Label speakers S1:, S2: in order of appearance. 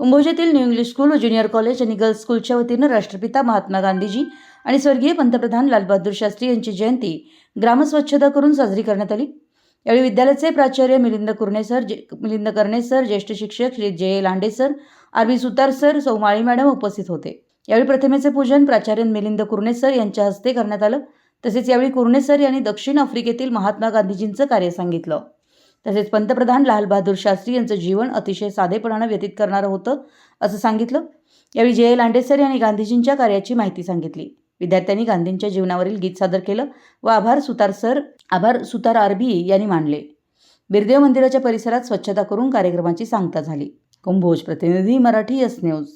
S1: कुंभोजेतील new English school व junior college आणि girls स्कूलच्या वतीनं राष्ट्रपिता महात्मा गांधीजी आणि स्वर्गीय पंतप्रधान लालबहादूर शास्त्री यांची जयंती ग्रामस्वच्छता करून साजरी करण्यात आली. यावेळी विद्यालयाचे प्राचार्य मिलिंद कुर्णे सर जे मिलिंद कर्णे सर ज्येष्ठ शिक्षक Shri J Lande sir R B Sutar sir Saumali madam उपस्थित होते. यावेळी प्रतिमेचे पूजन प्राचार्य मिलिंद कुर्णे सर यांच्या हस्ते करण्यात आलं. तसेच यावेळी कुर्णे सर यांनी दक्षिण आफ्रिकेतील महात्मा गांधीजींचं कार्य सांगितलं. तसेच पंतप्रधान लालबहादूर शास्त्री यांचं जीवन अतिशय साधेपणानं व्यतीत करणारं होतं असं सांगितलं. यावेळी जे ए लांडे सर यांनी गांधीजींच्या कार्याची माहिती सांगितली. विद्यार्थ्यांनी गांधींच्या जीवनावरील गीत सादर केलं व आभार सुतार सर आभार सुतार आरबी यांनी मांडले बिरदेव मंदिराच्या परिसरात स्वच्छता करून कार्यक्रमाची सांगता झाली. कुंभोज प्रतिनिधी मराठी एस न्यूज